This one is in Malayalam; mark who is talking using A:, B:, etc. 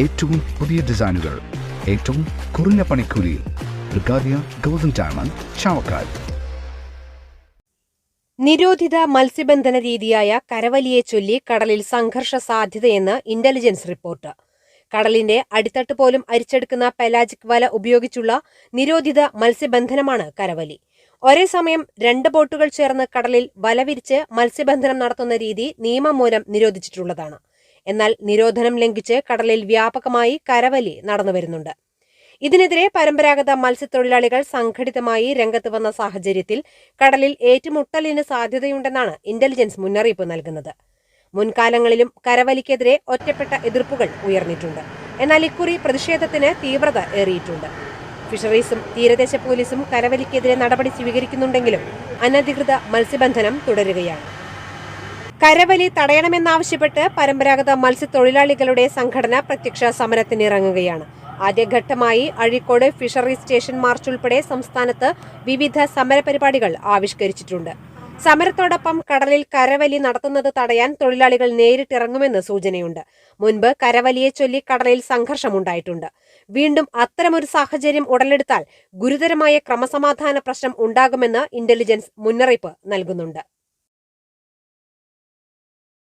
A: ഏറ്റവും പുതിയ ഡിസൈനുകൾ ഏറ്റവും കുറഞ്ഞ പണിക്കൂലിയിൽ. ബ്രിഗാദിയ ഗോൾഡൻ ഡയമണ്ട് ചാവക്കാട്.
B: നിരോധിത മത്സ്യബന്ധന രീതിയായ കരവലിയെ ചൊല്ലി കടലിൽ സംഘർഷ സാധ്യതയെന്ന് ഇന്റലിജൻസ് റിപ്പോർട്ട്. കടലിന്റെ അടിത്തട്ട് പോലും അരിച്ചെടുക്കുന്ന പെലാജിക് വല ഉപയോഗിച്ചുള്ള നിരോധിത മത്സ്യബന്ധനമാണ് കരവലി. ഒരേ സമയം രണ്ട് ബോട്ടുകൾ ചേർന്ന് കടലിൽ വല വിരിച്ച് മത്സ്യബന്ധനം നടത്തുന്ന രീതി നിയമം മൂലം നിരോധിച്ചിട്ടുള്ളതാണ്. എന്നാൽ നിരോധനം ലംഘിച്ച് കടലിൽ വ്യാപകമായി കരവലി നടന്നുവരുന്നുണ്ട് ഇതിനെതിരെ പരമ്പരാഗത മത്സ്യത്തൊഴിലാളികൾ സംഘടിതമായി രംഗത്ത് വന്ന സാഹചര്യത്തിൽ കടലിൽ ഏറ്റുമുട്ടലിന് സാധ്യതയുണ്ടെന്നാണ് ഇന്റലിജൻസ് മുന്നറിയിപ്പ് നൽകുന്നത്. മുൻകാലങ്ങളിലും കരവലിക്കെതിരെ ഒറ്റപ്പെട്ട എതിർപ്പുകൾ ഉയർന്നിട്ടുണ്ട്. എന്നാൽ ഇക്കുറി പ്രതിഷേധത്തിന് തീവ്രത ഏറിയിട്ടുണ്ട്. ഫിഷറീസും തീരദേശ പോലീസും കരവലിക്കെതിരെ നടപടി സ്വീകരിക്കുന്നുണ്ടെങ്കിലും അനധികൃത മത്സ്യബന്ധനം തുടരുകയാണ്. കരവലി തടയണമെന്നാവശ്യപ്പെട്ട് പരമ്പരാഗത മത്സ്യത്തൊഴിലാളികളുടെ സംഘടന പ്രത്യക്ഷ സമരത്തിനിറങ്ങുകയാണ്. ആദ്യഘട്ടമായി അഴീക്കോട് ഫിഷറി സ്റ്റേഷൻ മാർച്ച് ഉൾപ്പെടെ സംസ്ഥാനത്ത് വിവിധ സമരപരിപാടികൾ ആവിഷ്കരിച്ചിട്ടുണ്ട്. സമരത്തോടൊപ്പം കടലിൽ കരവലി നടത്തുന്നത് തടയാൻ തൊഴിലാളികൾ നേരിട്ടിറങ്ങുമെന്ന് സൂചനയുണ്ട്. മുൻപ് കരവലിയെ ചൊല്ലി കടലിൽ സംഘർഷമുണ്ടായിട്ടുണ്ട്. വീണ്ടും അത്തരമൊരു സാഹചര്യം ഉടലെടുത്താൽ ഗുരുതരമായ ക്രമസമാധാന പ്രശ്നം ഉണ്ടാകുമെന്ന് ഇന്റലിജൻസ് മുന്നറിയിപ്പ് നൽകുന്നുണ്ട്.